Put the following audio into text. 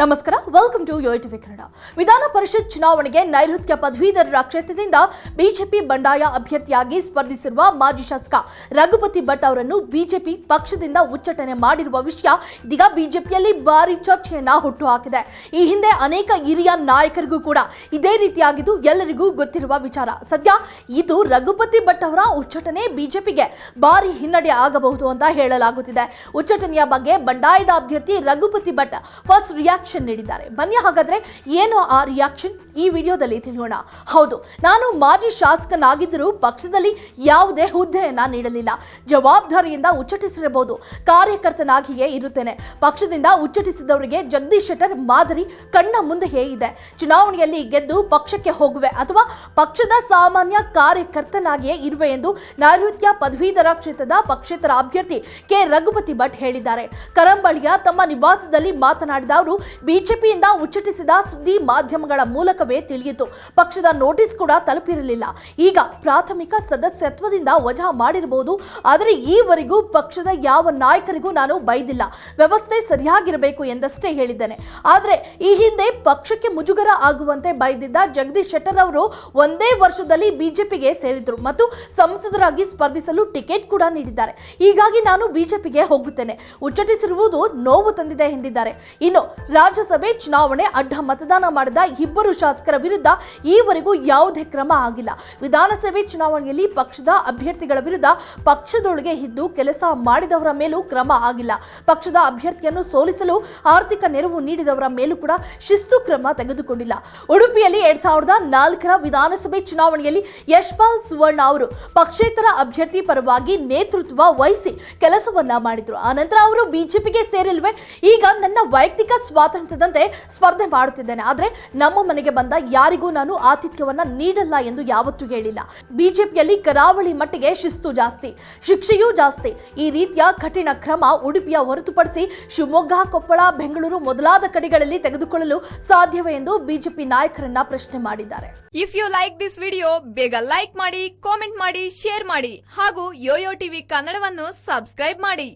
ನಮಸ್ಕಾರ welcome to TV Kannada. ವಿಧಾನ ಪರಿಷತ್ ಚುನಾವಣೆಗೆ ನೈಋತ್ಯ ಪದವೀಧರರ ಕ್ಷೇತ್ರದಿಂದ ಬಿಜೆಪಿ ಬಂಡಾಯ ಅಭ್ಯರ್ಥಿಯಾಗಿ ಸ್ಪರ್ಧಿಸಿರುವ ಮಾಜಿ ಶಾಸಕ ರಘುಪತಿ ಭಟ್ ಅವರನ್ನು ಬಿಜೆಪಿ ಪಕ್ಷದಿಂದ ಉಚ್ಚಟನೆ ಮಾಡಿರುವ ವಿಷಯ ಇದೀಗ ಬಿಜೆಪಿಯಲ್ಲಿ ಭಾರಿ ಚರ್ಚೆಯನ್ನ ಹುಟ್ಟುಹಾಕಿದೆ. ಈ ಹಿಂದೆ ಅನೇಕ ಹಿರಿಯ ನಾಯಕರಿಗೂ ಕೂಡ ಇದೇ ರೀತಿಯಾಗಿದ್ದು ಎಲ್ಲರಿಗೂ ಗೊತ್ತಿರುವ ವಿಚಾರ. ಸದ್ಯ ಇದು ರಘುಪತಿ ಭಟ್ ಅವರ ಉಚ್ಚಟನೆ ಬಿಜೆಪಿಗೆ ಭಾರಿ ಹಿನ್ನಡೆ ಆಗಬಹುದು ಅಂತ ಹೇಳಲಾಗುತ್ತಿದೆ. ಉಚ್ಚಟನೆಯ ಬಗ್ಗೆ ಬಂಡಾಯದ ಅಭ್ಯರ್ಥಿ ರಘುಪತಿ ಭಟ್ ಫಸ್ಟ್ ರಿಯಾಕ್ಷನ್ ನೀಡಿದ್ದಾರೆ. ಬನ್ನಿ ಹಾಗಾದ್ರೆ ಏನು ಆ ರಿಯಾಕ್ಷನ್ ಈ ವಿಡಿಯೋದಲ್ಲಿ ತಿಳಿಯೋಣ. ಹೌದು, ನಾನು ಮಾಜಿ ಶಾಸಕನಾಗಿದ್ದರೂ ಪಕ್ಷದಲ್ಲಿ ಯಾವುದೇ ಹುದ್ದೆಯನ್ನು ನೀಡಲಿಲ್ಲ. ಜವಾಬ್ದಾರಿಯಿಂದ ಉಚ್ಚಟಿಸಿರಬಹುದು ಕಾರ್ಯಕರ್ತನಾಗಿಯೇ ಇರುತ್ತೇನೆ. ಪಕ್ಷದಿಂದ ಉಚ್ಚಟಿಸಿದವರಿಗೆ ಜಗದೀಶ್ ಶೆಟ್ಟರ್ ಮಾದರಿ ಕಣ್ಣ ಮುಂದೆಯೇ ಇದೆ. ಚುನಾವಣೆಯಲ್ಲಿ ಗೆದ್ದು ಪಕ್ಷಕ್ಕೆ ಹೋಗುವೆ ಅಥವಾ ಪಕ್ಷದ ಸಾಮಾನ್ಯ ಕಾರ್ಯಕರ್ತನಾಗಿಯೇ ಇರುವೆ ಎಂದು ನೈಋತ್ಯ ಪದವೀಧರ ಕ್ಷೇತ್ರದ ಪಕ್ಷೇತರ ಅಭ್ಯರ್ಥಿ ಕೆ. ರಘುಪತಿ ಭಟ್ ಹೇಳಿದ್ದಾರೆ. ಕರಂಬಳಿಯ ತಮ್ಮ ನಿವಾಸದಲ್ಲಿ ಮಾತನಾಡಿದ ಅವರು, ಬಿಜೆಪಿಯಿಂದ ಉಚ್ಚಟಿಸಿದ ಸುದ್ದಿ ಮಾಧ್ಯಮಗಳ ಮೂಲಕವೇ ತಿಳಿಯಿತು. ಪಕ್ಷದ ನೋಟಿಸ್ ಕೂಡ ತಲುಪಿರಲಿಲ್ಲ. ಈಗ ಪ್ರಾಥಮಿಕ ಸದಸ್ಯತ್ವದಿಂದ ವಜಾ ಮಾಡಿರಬಹುದು. ಆದರೆ ಈವರೆಗೂ ಪಕ್ಷದ ಯಾವ ನಾಯಕರಿಗೂ ನಾನು ಬೈದಿಲ್ಲ. ವ್ಯವಸ್ಥೆ ಸರಿಯಾಗಿರಬೇಕು ಎಂದಷ್ಟೇ ಹೇಳಿದ್ದೇನೆ. ಆದರೆ ಈ ಹಿಂದೆ ಪಕ್ಷಕ್ಕೆ ಮುಜುಗರ ಆಗುವಂತೆ ಬೈದಿದ್ದ ಜಗದೀಶ್ ಶೆಟ್ಟರ್ ಅವರು ಒಂದೇ ವರ್ಷದಲ್ಲಿ ಬಿಜೆಪಿಗೆ ಸೇರಿದ್ರು ಮತ್ತು ಸಂಸದರಾಗಿ ಸ್ಪರ್ಧಿಸಲು ಟಿಕೆಟ್ ಕೂಡ ನೀಡಿದ್ದಾರೆ. ಹೀಗಾಗಿ ನಾನು ಬಿಜೆಪಿಗೆ ಹೋಗುತ್ತೇನೆ. ಉಚ್ಚಟಿಸಿರುವುದು ನೋವು ತಂದಿದೆ ಎಂದಿದ್ದಾರೆ. ಇನ್ನು ರಾಜ್ಯಸಭೆ ಚುನಾವಣೆ ಅಡ್ಡ ಮತದಾನ ಮಾಡಿದ ಇಬ್ಬರು ಶಾಸಕರ ವಿರುದ್ಧ ಈವರೆಗೂ ಯಾವುದೇ ಕ್ರಮ ಆಗಿಲ್ಲ. ವಿಧಾನಸಭೆ ಚುನಾವಣೆಯಲ್ಲಿ ಪಕ್ಷದ ಅಭ್ಯರ್ಥಿಗಳ ವಿರುದ್ಧ ಪಕ್ಷದೊಳಗೆ ಇದ್ದು ಕೆಲಸ ಮಾಡಿದವರ ಮೇಲೂ ಕ್ರಮ ಆಗಿಲ್ಲ. ಪಕ್ಷದ ಅಭ್ಯರ್ಥಿಯನ್ನು ಸೋಲಿಸಲು ಆರ್ಥಿಕ ನೆರವು ನೀಡಿದವರ ಮೇಲೂ ಕೂಡ ಶಿಸ್ತು ಕ್ರಮ ತೆಗೆದುಕೊಂಡಿಲ್ಲ. ಉಡುಪಿಯಲ್ಲಿ ಎರಡ್ ಸಾವಿರದ ನಾಲ್ಕರ ವಿಧಾನಸಭೆ ಚುನಾವಣೆಯಲ್ಲಿ ಯಶ್ಪಾಲ್ ಸುವರ್ಣ ಅವರು ಪಕ್ಷೇತರ ಅಭ್ಯರ್ಥಿ ಪರವಾಗಿ ನೇತೃತ್ವ ವಹಿಸಿ ಕೆಲಸವನ್ನ ಮಾಡಿದ್ರು. ಆನಂತರ ಅವರು ಬಿಜೆಪಿಗೆ ಸೇರಿಲ್ವೇ? ಈಗ ನನ್ನ ವೈಯಕ್ತಿಕ ಸ್ವಾತಂತ್ರ್ಯದಂತೆ ಸ್ಪರ್ಧೆ ಮಾಡುತ್ತಿದ್ದೇನೆ. ಆದ್ರೆ ನಮ್ಮ ಮನೆಗೆ ಬಂದ ಯಾರಿಗೂ ನಾನು ಆತಿಥ್ಯವನ್ನ ನೀಡಲ್ಲ ಎಂದು ಯಾವತ್ತೂ ಹೇಳಿಲ್ಲ. ಬಿಜೆಪಿಯಲ್ಲಿ ಕರಾವಳಿ ಮಟ್ಟಿಗೆ ಶಿಸ್ತು ಜಾಸ್ತಿ, ಶಿಕ್ಷೆಯೂ ಜಾಸ್ತಿ. ಈ ರೀತಿಯ ಕಠಿಣ ಕ್ರಮ ಉಡುಪಿಯ ಹೊರತುಪಡಿಸಿ ಶಿವಮೊಗ್ಗ, ಕೊಪ್ಪಳ, ಬೆಂಗಳೂರು ಮೊದಲಾದ ಕಡೆಗಳಲ್ಲಿ ತೆಗೆದುಕೊಳ್ಳಲು ಸಾಧ್ಯವೇ ಎಂದು ಬಿಜೆಪಿ ನಾಯಕರನ್ನ ಪ್ರಶ್ನೆ ಮಾಡಿದ್ದಾರೆ. If you like this video ಬೇಗ ಲೈಕ್ ಮಾಡಿ ಕಾಮೆಂಟ್ ಮಾಡಿ ಶೇರ್ ಮಾಡಿ ಹಾಗೂ ಯೋಯೋ ಟಿವಿ ಕನ್ನಡವನ್ನು ಸಬ್ಸ್ಕ್ರೈಬ್ ಮಾಡಿ.